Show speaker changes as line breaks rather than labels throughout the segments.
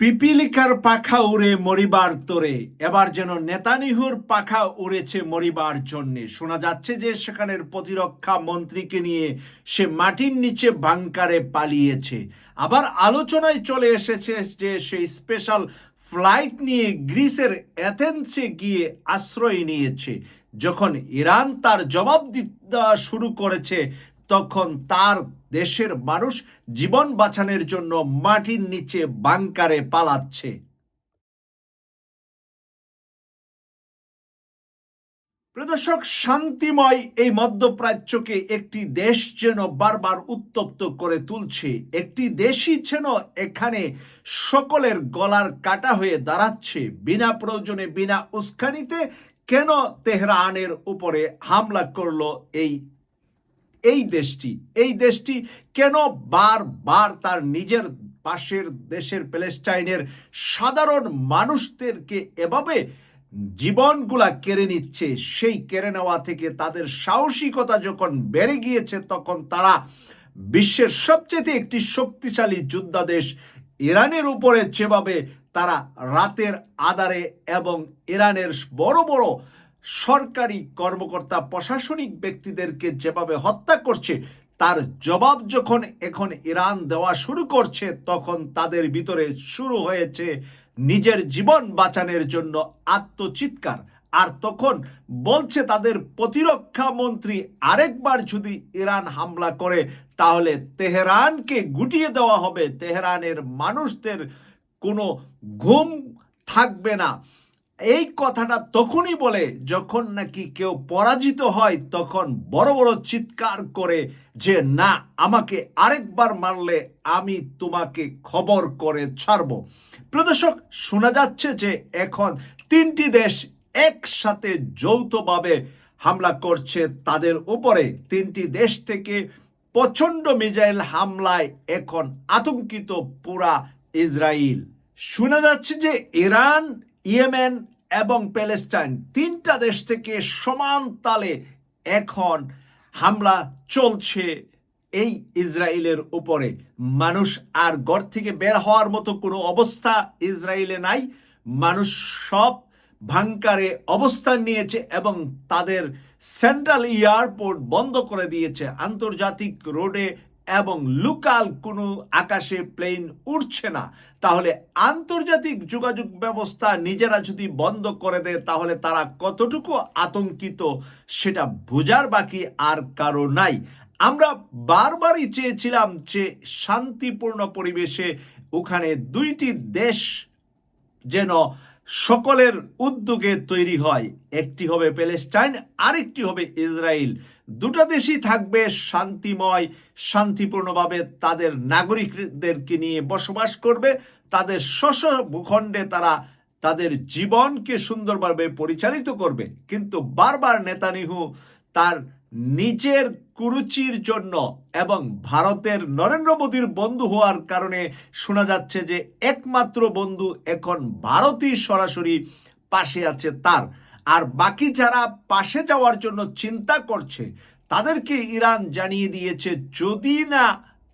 পিপিলিকার পাখা উড়ে মরিবার তোরে, এবার যেন নেতানিহুর পাখা উড়েছে মরিবার জন্যে। শোনা যাচ্ছে যে সেখানের প্রতিরক্ষা মন্ত্রীকে নিয়ে সে মাটির নিচে বাংকারে পালিয়েছে। আবার আলোচনায় চলে এসেছে যে সেই স্পেশাল ফ্লাইট নিয়ে গ্রিসের অ্যাথেন্সে গিয়ে আশ্রয় নিয়েছে, যখন ইরান তার জবাব দি- দেওয়া শুরু করেছে তখন তার দেশের মানুষ জীবন বাঁচানোর জন্য মাটির নিচে বাংকারে পালাচ্ছে। প্রদর্শক শান্তিময় এই মধ্যপ্রাচ্যকে একটি দেশ যেন বারবার উত্তপ্ত করে তুলছে, একটি দেশই যেন এখানে সকলের গলার কাটা হয়ে দাঁড়াচ্ছে। বিনা প্রয়োজনে, বিনা উস্কানিতে কেন তেহরানের উপরে হামলা করল এই এই দেশটি এই দেশটি কেন বারবার তার নিজের পাশের দেশের প্যালেস্টাইনের সাধারণ মানুষদেরকে এভাবে জীবনগুলা কেড়ে নিচ্ছে, সেই কেড়ে নেওয়া থেকে তাদের সাহসিকতা যখন বেড়ে গিয়েছে, তখন তারা বিশ্বের সবচেয়ে একটি শক্তিশালী যোদ্ধাদেশ ইরানের উপরে যেভাবে তারা রাতের আধারে এবং ইরানের বড় বড় সরকারি কর্মকর্তা প্রশাসনিক ব্যক্তিদেরকে যেভাবে হত্যা করছে, তার জবাব যখন এখন ইরান দেওয়া শুরু করছে, তখন তাদের ভিতরে শুরু হয়েছে নিজের জীবন বাঁচানোর জন্য আত্মচিৎকার। আর তখন বলছে তাদের প্রতিরক্ষা মন্ত্রী আরেকবার যদি ইরান হামলা করে, তাহলে তেহরানকে গুটিয়ে দেওয়া হবে। তেহরানের মানুষদের কোনো ঘুম থাকবে না। এই কথাটা তখনই বলে যখন নাকি কেউ পরাজিত হয়, তখন বড় বড় চিৎকার করে যে, না, আমাকে আরেকবার মারলে আমি তোমাকে খবর করে ছাড়ব। প্রদর্শক শোনা যাচ্ছে যে এখন তিনটি দেশ একসাথে যৌথভাবে হামলা করছে তাদের উপরে। তিনটি দেশ থেকে প্রচণ্ড মিজাইল হামলায় এখন আতঙ্কিত পুরা ইসরায়েল শোনা যাচ্ছে যে ইরান ইয়েমেন এবং প্যালেস্টাইন তিনটা দেশ থেকে সমান তালে এখন হামলা চলছে এই ইসরায়েলের উপরে। মানুষ আর ঘর থেকে বের হওয়ার মতো কোনো অবস্থা ইসরায়েলে নাই। মানুষ সব ভাঙ্কারে অবস্থান নিয়েছে এবং তাদের সেন্ট্রাল এয়ারপোর্ট বন্ধ করে দিয়েছে। আন্তর্জাতিক রোডে এবং লোকাল কোনো আকাশে প্লেন উঠছে না। তাহলে আন্তর্জাতিক যোগাযোগ ব্যবস্থা নিজেরা যদি বন্ধ করে দেয়, তাহলে তারা কতটুকু আতঙ্কিত সেটা বোঝার বাকি আর কারও নাই। আমরা বারবারই চেয়েছিলাম যে শান্তিপূর্ণ পরিবেশে ওখানে দুইটি দেশ যেন সকলের উদ্যোগে তৈরি হয়। একটি হবে প্যালেস্টাইন, আরেকটি হবে ইসরায়েল দুটো দেশই থাকবে শান্তিময়, শান্তিপূর্ণভাবে তাদের নাগরিকদেরকে নিয়ে বসবাস করবে। তাদের স্বশ ভূখণ্ডে তারা তাদের জীবনকে সুন্দরভাবে পরিচালিত করবে। কিন্তু বারবার নেতানিহু তার নিজের কুরুচির জন্য এবং ভারতের নরেন্দ্র মোদীর বন্ধু হওয়ার কারণে শোনা যাচ্ছে যে একমাত্র বন্ধু এখন ভারতই সরাসরি পাশে আছে তার। আর বাকি যারা পাশে যাওয়ার জন্য চিন্তা করছে, তাদেরকে ইরান জানিয়ে দিয়েছে, যদি না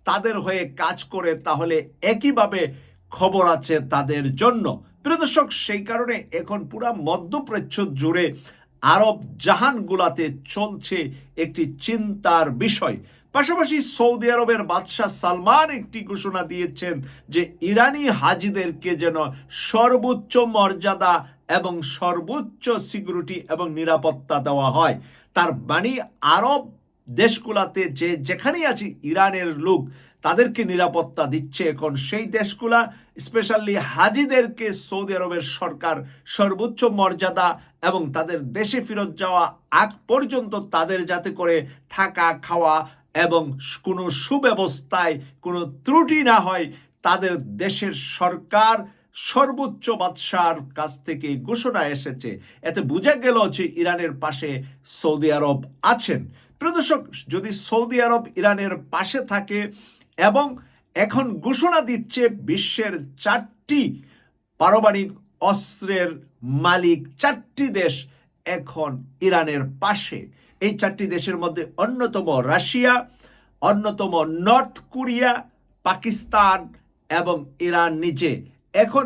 তাদের হয়ে কাজ করে, তাহলে একইভাবে খবর আছে তাদের জন্য। প্রিয় দর্শক, সেই কারণে এখন পুরা মধ্যপ্রাচ্য জুড়ে আরব জাহানগুলাতে চলছে একটি চিন্তার বিষয়। পাশাপাশি সৌদি আরবের বাদশাহ সালমান একটি ঘোষণা দিয়েছেন যে ইরানি হাজিদেরকে যেন সর্বোচ্চ মর্যাদা এবং সর্বোচ্চ সিকিউরিটি এবং নিরাপত্তা দেওয়া হয়। তার বাণী আরব দেশগুলাতে যে যেখানেই আছে ইরানের লোক তাদেরকে নিরাপত্তা দিচ্ছে এখন সেই দেশগুলা স্পেশালি হাজিদেরকে সৌদি আরবের সরকার সর্বোচ্চ মর্যাদা এবং তাদের দেশে ফেরত যাওয়া আগ পর্যন্ত তাদের যাতে করে থাকা, খাওয়া এবং কোনো সুব্যবস্থায় কোনো ত্রুটি না হয়, তাদের দেশের সরকার সর্বোচ্চ বাদশার কাছ থেকে ঘোষণা এসেছে। এতে বোঝা গেল যে ইরানের পাশে সৌদি আরব আছেন। প্রদর্শক যদি সৌদি আরব ইরানের পাশে থাকে এবং এখন ঘোষণা দিচ্ছে বিশ্বের চারটি পারমাণবিক অস্ত্রের মালিক, চারটি দেশ এখন ইরানের পাশে। এই চারটি দেশের মধ্যে অন্যতম রাশিয়া, অন্যতম নর্থ কোরিয়া, পাকিস্তান এবং ইরান নিজে এখন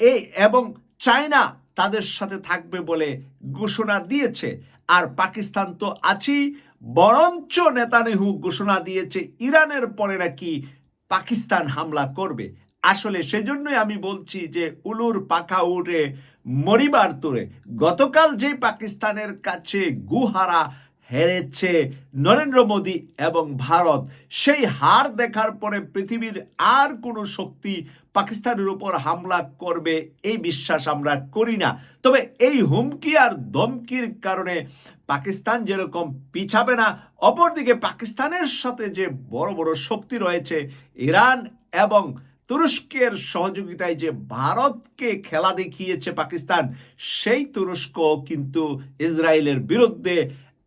এই এবং চায়না তাদের সাথে থাকবে বলে ঘোষণা দিয়েছে। আর পাকিস্তান তো আছেই বরঞ্চ নেতানেহু ঘোষণা দিয়েছে, ইরানের পরে নাকি পাকিস্তান হামলা করবে। আসলে সেজন্যই আমি বলছি যে, উলুর পাখা উড়ে মরিবার তোরে। গতকাল যে পাকিস্তানের কাছে গুহারা হেরেছে নরেন্দ্র মোদী এবং ভারত। সেই হার দেখার পরে পৃথিবীর আর কোনো শক্তি পাকিস্তানের উপর হামলা করবে এই বিশ্বাস আমরা করি না। তবে এই হুমকি আর ধমকির কারণে পাকিস্তান যেরকম পিছাবে না, অপরদিকে পাকিস্তানের সাথে যে বড় বড় শক্তি রয়েছে, ইরান এবং তুরস্কের সহযোগিতায় যে ভারতকে খেলা দেখিয়েছে পাকিস্তান, সেই তুরস্ক কিন্তু ইসরায়েলের বিরুদ্ধে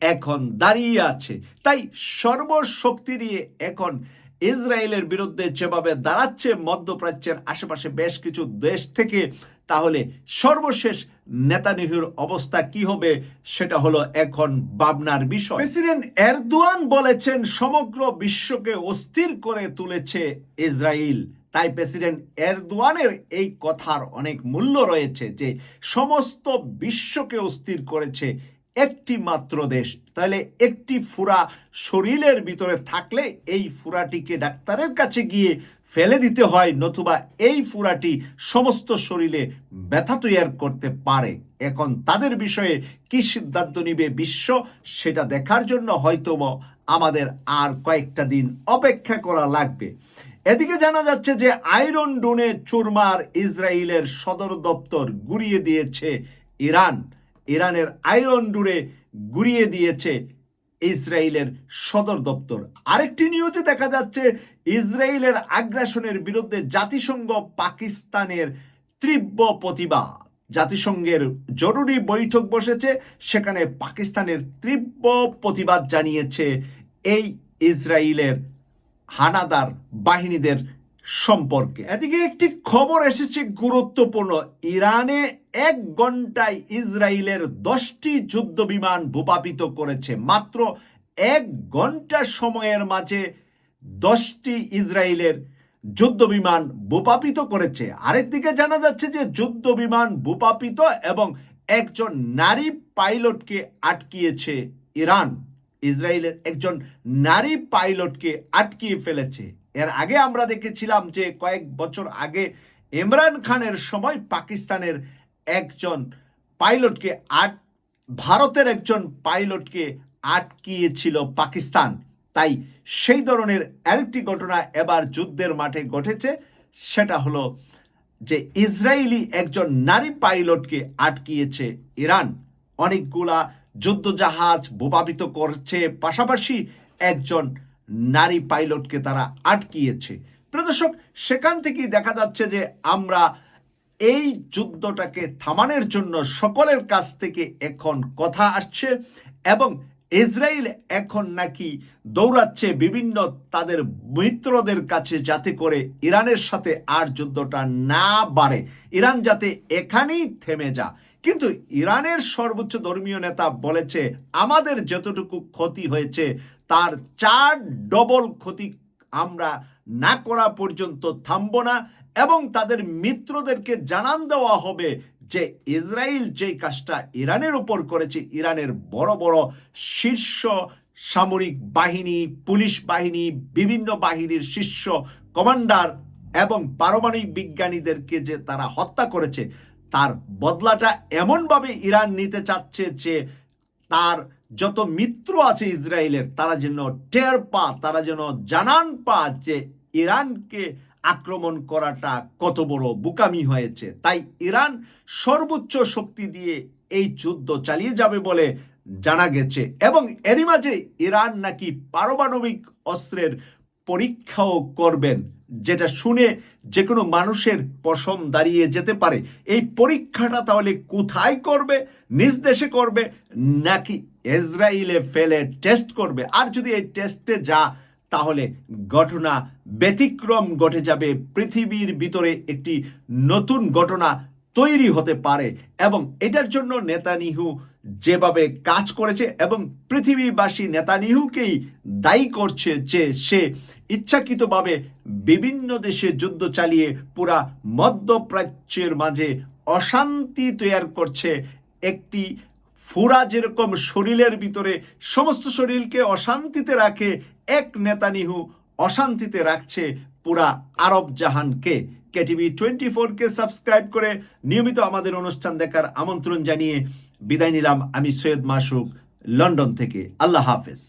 এখন দাঁড়িয়ে আছে। তাই সর্বশক্তি নিয়ে এখন ইসরায়েলের বিরুদ্ধে যেভাবে দাঁড়াচ্ছে মধ্যপ্রাচ্যের আশেপাশে বেশ কিছু দেশ থেকে, তাহলে সর্বশেষ নেতানিহুর অবস্থা কি হবে সেটা হলো এখন ভাবনার বিষয়। প্রেসিডেন্ট এরদোয়ান বলেছেন, সমগ্র বিশ্বকে অস্থির করে তুলেছে ইসরায়েল। তাই প্রেসিডেন্ট এরদোয়ানের এই কথার অনেক মূল্য রয়েছে যে, সমস্ত বিশ্বকে অস্থির করেছে একটি মাত্র দেশ, তাহলে একটি ফুরা শরীরের ভিতরে থাকলে এই ফুরাটিকে ডাক্তারের কাছে গিয়ে ফেলে দিতে হয়, নতুবা এই ফুরাটি সমস্ত শরীরে ব্যথা তৈরি করতে পারে। এখন তাদের বিষয়ে কি সিদ্ধান্ত নিবে বিশ্ব, সেটা দেখার জন্য হয়তো আমাদের আর কয়েকটা দিন অপেক্ষা করা লাগবে। এদিকে জানা যাচ্ছে যে আয়রন ডোনে চুরমার ইসরায়েলের সদর দপ্তর গুড়িয়ে দিয়েছে ইরান। ইরানের আয়রন ডুরে গুড়িয়ে দিয়েছে ইসরায়েলের সদর দপ্তর। আরেকটি নিউজে দেখা যাচ্ছে, ইসরায়েলের আগ্রাসনের বিরুদ্ধে জাতিসংঘ পাকিস্তানের তীব্র প্রতিবাদ। জাতিসংঘের জরুরি বৈঠক বসেছে, সেখানে পাকিস্তানের তীব্র প্রতিবাদ জানিয়েছে এই ইসরায়েলের হানাদার বাহিনীদের সম্পর্কে। এদিকে একটি খবর এসেছে গুরুত্বপূর্ণ। ইরানে এক ঘন্টায় ইসরায়েলের দশটি যুদ্ধ বিমান ভূপাপিত করেছে। মাত্র এক ঘণ্টা সময়ের মাঝে দশটি ইসরায়েলের যুদ্ধ বিমান ভূপাপিত করেছে। আরেকদিকে জানা যাচ্ছে যে যুদ্ধ বিমান ভূপাপিত এবং একজন নারী পাইলটকে আটকিয়েছে ইরান। ইসরায়েলের একজন নারী পাইলটকে আটকিয়ে ফেলেছে। এর আগে আমরা দেখেছিলাম যে কয়েক বছর আগে ইমরান খানের সময় পাকিস্তানের একজন পাইলটকে আট, ভারতের একজন পাইলটকে আটকিয়েছিল পাকিস্তান। তাই সেই ধরনের আরেকটি ঘটনা এবার যুদ্ধের মাঠে ঘটেছে। সেটা হলো যে ইসরায়েলি একজন নারী পাইলটকে আটকিয়েছে ইরান। অনেকগুলা যুদ্ধজাহাজ ভূপাবিত করছে, পাশাপাশি একজন নারী পাইলটকে তারা আটকিয়েছে। প্রদর্শক, সেখান থেকেই দেখা যাচ্ছে যে আমরা এই যুদ্ধটাকে থামানোর জন্য সকলের কাছ থেকে এখন কথা আসছে এবং ইসরায়েল এখন নাকি দৌড়াচ্ছে বিভিন্ন তাদের মিত্রদের কাছে যাতে করে ইরানের সাথে আর যুদ্ধটা না বাড়ে। ইরান যাতে এখানেই থেমে যা কিন্তু ইরানের সর্বোচ্চ ধর্মীয় নেতা বলেছে, আমাদের যতটুকু ক্ষতি হয়েছে তার চার ডবল ক্ষতি আমরা না করা পর্যন্ত থামব না এবং তাদের মিত্রদেরকে জানান দেওয়া হবে যে ইসরায়েল যেই কাজটা ইরানের উপর করেছে, ইরানের বড় বড় শীর্ষ সামরিক বাহিনী, পুলিশ বাহিনী, বিভিন্ন বাহিনীর শীর্ষ কমান্ডার এবং পারমাণবিক বিজ্ঞানীদেরকে যে তারা হত্যা করেছে, তার বদলাটা এমনভাবে ইরান নিতে চাচ্ছে যে তার যত মিত্র আছে ইসরায়েলের, তারা যেন টের পা তারা যেন জানান পা যে ইরানকে আক্রমণ করাটা কত বড় বুকামি হয়েছে। তাই ইরান সর্বোচ্চ শক্তি দিয়ে এই যুদ্ধ চালিয়ে যাবে বলে জানা গেছে। এবং এরই মাঝে ইরান নাকি পারমাণবিক অস্ত্রের পরীক্ষাও করবেন, যেটা শুনে যে কোনো মানুষের পশম দাঁড়িয়ে যেতে পারে। এই পরীক্ষাটা তাহলে কোথায় করবে, নিজ দেশে করবে, নাকি ইসরায়েলে ফেলে টেস্ট করবে। আর যদি এই টেস্টে যা, তাহলে ঘটনা ব্যতিক্রম ঘটে যাবে। পৃথিবীর ভিতরে একটি নতুন ঘটনা তৈরি হতে পারে এবং এটার জন্য নেতানিহু যেভাবে কাজ করেছে এবং পৃথিবীবাসী নেতানিহুকেই দায়ী করছে যে সে ইচ্ছাকৃতভাবে বিভিন্ন দেশে যুদ্ধ চালিয়ে পুরা মধ্যপ্রাচ্যের মাঝে অশান্তি তৈরি করছে। একটি ফুরা যেরকম শরীরের ভিতরে সমস্ত শরীরকে অশান্তিতে রাখে, এক নেতানিহু অশান্তিতে রাখছে পুরা আরব জাহানকে। কেটিভি টোয়েন্টি ফোরকে সাবস্ক্রাইব করে নিয়মিত আমাদের অনুষ্ঠান দেখার আমন্ত্রণ জানিয়ে বিদায় নিলাম আমি সৈয়দ মাসুক, লন্ডন থেকে। আল্লাহ হাফেজ।